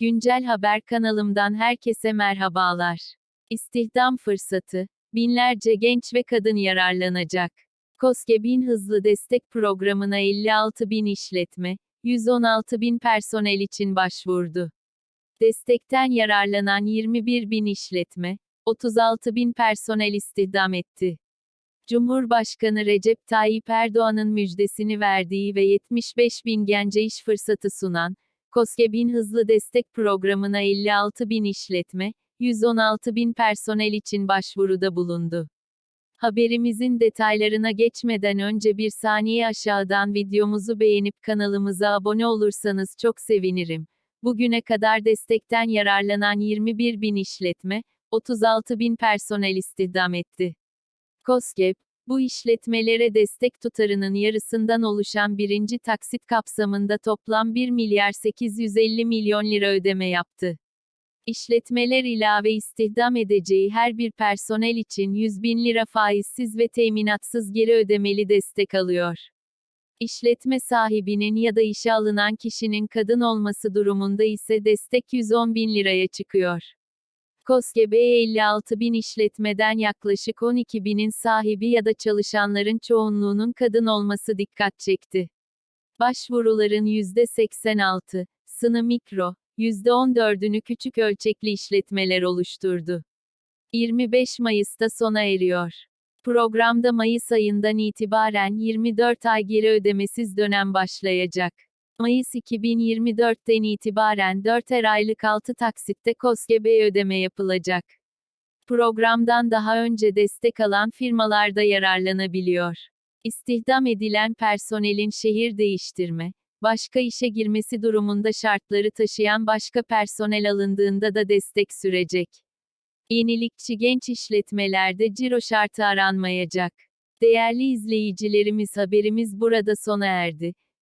Güncel Haber kanalımdan herkese merhabalar. İstihdam fırsatı, binlerce genç ve kadın yararlanacak. KOSGE bin hızlı destek programına 56 bin işletme, 116 bin personel için başvurdu. Destekten yararlanan 21 bin işletme, 36 bin personel istihdam etti. Cumhurbaşkanı Recep Tayyip Erdoğan'ın müjdesini verdiği ve 75 bin gence iş fırsatı sunan, KOSGE bin hızlı destek programına 56 bin işletme, 116 bin personel için başvuruda bulundu. Haberimizin detaylarına geçmeden önce bir saniye aşağıdan videomuzu beğenip kanalımıza abone olursanız çok sevinirim. Bugüne kadar destekten yararlanan 21 bin işletme, 36 bin personel istihdam etti. KOSGEB, bu işletmelere destek tutarının yarısından oluşan birinci taksit kapsamında toplam 1 milyar 850 milyon lira ödeme yaptı. İşletmeler ilave istihdam edeceği her bir personel için 100 bin lira faizsiz ve teminatsız geri ödemeli destek alıyor. İşletme sahibinin ya da işe alınan kişinin kadın olması durumunda ise destek 110 bin liraya çıkıyor. KOSGEB 56 bin işletmeden yaklaşık 12 binin sahibi ya da çalışanların çoğunluğunun kadın olması dikkat çekti. Başvuruların %86, sını mikro, %14'ünü küçük ölçekli işletmeler oluşturdu. 25 Mayıs'ta sona eriyor. Programda Mayıs ayından itibaren 24 ay geri ödemesiz dönem başlayacak. Mayıs 2024'ten itibaren 4'er aylık 6 taksitte KOSGEB ödeme yapılacak. Programdan daha önce destek alan firmalar da yararlanabiliyor. İstihdam edilen personelin şehir değiştirme, başka işe girmesi durumunda şartları taşıyan başka personel alındığında da destek sürecek. Yenilikçi genç işletmelerde ciro şartı aranmayacak. Değerli izleyicilerimiz haberimiz burada sona erdi.